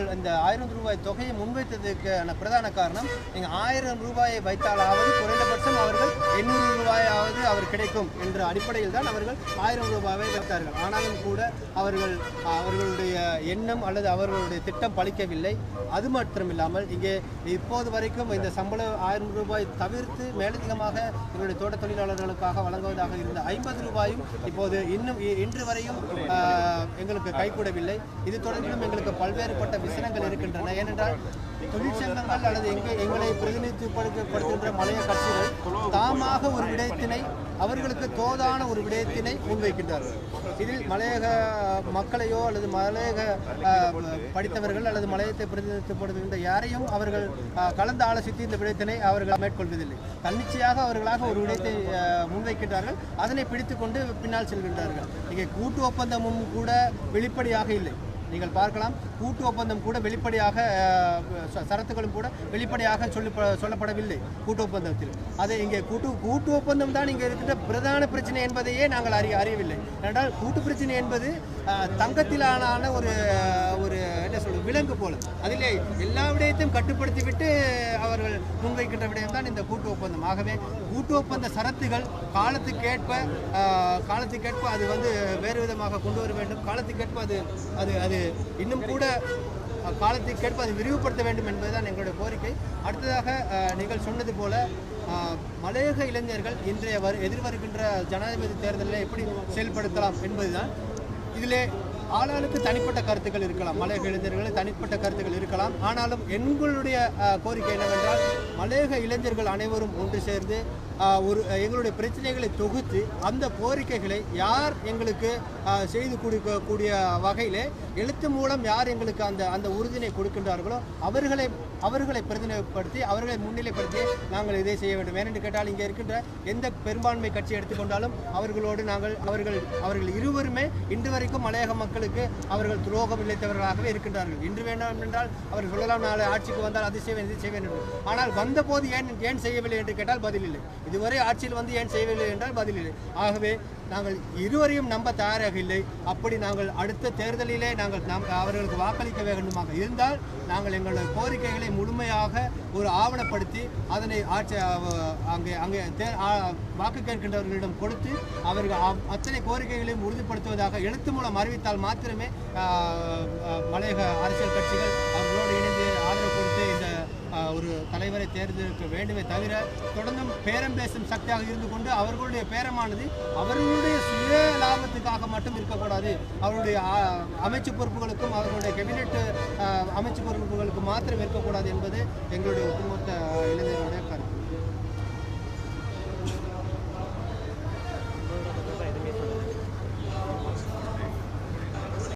நாங்கள் இந்த ஆயிரம் ரூபாய் தொகையை முன்வைத்ததுக்கான பிரதான காரணம் நீங்கள் ஆயிரம் ரூபாயை வைத்தாலாவது குறைந்தபட்சம் அவர்கள் எண்ணூறு ரூபாயாவது அவர் கிடைக்கும் என்ற அடிப்படையில் தான் அவர்கள் ஆயிரம் ரூபாயை வைத்தார்கள். ஆனாலும் கூட அவர்கள் அவர்களுடைய எண்ணம் அல்லது அவர்களுடைய திட்டம் பழிக்கவில்லை. அது மாத்திரமில்லாமல் இங்கே இப்போது வரைக்கும் இந்த சம்பளம் ஆயிரம் ரூபாய் தவிர்த்து மேலதிகமாக எங்களுடைய தோட்ட தொழிலாளர்களுக்காக வழங்குவதாக இருந்த ஐம்பது ரூபாயும் இப்போது இன்னும் இன்று வரையும் ஆஹ், எங்களுக்கு கைகூடவில்லை. இது தொடர்பிலும் எங்களுக்கு பல்வேறுபட்ட விசனங்கள் இருக்கின்றன. ஏனென்றால் தொழிற்சங்கங்கள் அல்லது எங்கே எங்களை பிரதிநிதித்துவப்படுத்தப்படுத்துகின்ற மலைய கட்சிகள் தாமாக ஒரு விடயத்தினை அவர்களுக்கு தோதான ஒரு விடயத்தினை முன்வைக்கின்றார்கள். இதில் மலையக மக்களையோ அல்லது மலையக படித்தவர்கள் அல்லது மலையத்தை பிரதிநிதித்துவப்படுத்துகின்ற யாரையும் அவர்கள் கலந்து ஆலோசித்து இந்த விடயத்தினை அவர்கள் மேற்கொள்வதில்லை. தன்னிச்சையாக அவர்களாக ஒரு விடயத்தை முன்வைக்கின்றார்கள். அதனை பிடித்துக்கொண்டு பின்னால் செல்கின்றார்கள். இங்கே கூட்டு ஒப்பந்தமும் கூட வெளிப்படையாக இல்லை. நீங்கள் பார்க்கலாம். கூட்டு ஒப்பந்தம் கூட வெளிப்படையாக ச- சரத்துகளும் கூட வெளிப்படையாக சொல்லி சொல்லப்படவில்லை கூட்டு ஒப்பந்தத்தில். அதை இங்கே கூட்டு கூட்டு ஒப்பந்தம் தான் இங்கே இருக்கிற பிரதான பிரச்சனை என்பதையே நாங்கள் அறிய அறியவில்லை. ஏனென்றால் கூட்டு பிரச்சனை என்பது தங்கத்திலான ஒரு ஒரு என்ன சொல்வது விலங்கு போல. அதிலே எல்லா விடயத்தையும் கட்டுப்படுத்திவிட்டு அவர்கள் முன்வைக்கின்ற விடயம் தான் இந்த கூட்டு ஒப்பந்தம். ஆகவே கூட்டு ஒப்பந்த சரத்துகள் காலத்துக்கேற்ப காலத்துக்கேற்ப அது வந்து வேறு விதமாக கொண்டு வர வேண்டும். காலத்துக்கேற்ப அது அது அது இன்னும் கூட காலத்தை காலத்துக்கேற்ப அதை விரிவுபடுத்த வேண்டும் என்பதுதான் எங்களுடைய கோரிக்கை. அடுத்ததாக நீங்கள் சொன்னது போல மலையக இளைஞர்கள் இன்றைய வரு எதிர்வருகின்ற ஜனாதிபதி தேர்தலில் எப்படி செயல்படுத்தலாம் என்பதுதான். இதிலே ஆளாளுக்கு தனிப்பட்ட கருத்துக்கள் இருக்கலாம் மலையக இளைஞர்களுக்கு தனிப்பட்ட கருத்துக்கள் இருக்கலாம். ஆனாலும் எங்களுடைய கோரிக்கை என்னவென்றால் மலையக இளைஞர்கள் அனைவரும் ஒன்று சேர்ந்து ஒரு எங்களுடைய பிரச்சனைகளை தொகுத்து அந்த கோரிக்கைகளை யார் எங்களுக்கு செய்து கொடுக்கக்கூடிய வகையில் எழுத்து மூலம் யார் எங்களுக்கு அந்த அந்த உறுதினை கொடுக்கின்றார்களோ அவர்களை அவர்களை பிரதிநிதிப்படுத்தி அவர்களை முன்னிலைப்படுத்தி நாங்கள் இதை செய்ய வேண்டும். ஏனென்று கேட்டால் இங்கே இருக்கின்ற எந்த பெரும்பான்மை கட்சி எடுத்துக்கொண்டாலும் அவர்களோடு நாங்கள் அவர்கள் அவர்கள் இருவருமே இன்று வரைக்கும் மலையக மக்களுக்கு அவர்கள் துரோகம் இழைத்தவர்களாகவே இருக்கின்றார்கள். இன்று வேண்டாம் என்றால் அவர்கள் சொல்லலாம் நாளை ஆட்சிக்கு வந்தால் அது செய்வேன் இது செய்வேன் ஆனால் வந்தபோது ஏன் ஏன் செய்யவில்லை என்று கேட்டால் பதில் இல்லை. இதுவரை ஆட்சியில் வந்து ஏன் செய்யவில்லை என்றால் பதில் இல்லை. ஆகவே நாங்கள் இருவரையும் நம்ப தயாராக இல்லை. அப்படி நாங்கள் அடுத்த தேர்தலிலே நாங்கள் நம் அவர்களுக்கு வாக்களிக்க வேண்டுமாக இருந்தால் நாங்கள் எங்களுடைய கோரிக்கைகளை முழுமையாக ஒரு ஆவணப்படுத்தி அதனை ஆட்சி அங்கே அங்கே தே- வாக்கு கேட்கின்றவர்களிடம் கொடுத்து அவர்கள் அத்தனை கோரிக்கைகளையும் உறுதிப்படுத்துவதாக எழுத்து மூலம் அறிவித்தால் மாத்திரமே மலையக அரசியல் கட்சிகள் அவர்களோடு இணைந்து ஆதரவு கொடுத்து இந்த ஒரு தலைவரை தேர்ந்தெடுக்க வேண்டுமே தவிர தொடர்ந்தும் பேரம் பேசும் சக்தியாக இருந்து கொண்டு அவர்களுடைய பேரமானது அவர்களுடைய சுய லாபத்துக்காக மட்டும் இருக்கக்கூடாது. அவருடைய அமைச்சு பொறுப்புகளுக்கும் அவர்களுடைய கேபினெட் அமைச்சு பொறுப்புகளுக்கும் மாத்திரம் இருக்கக்கூடாது என்பது எங்களுடைய ஒட்டுமொத்த இளைஞர்களுடைய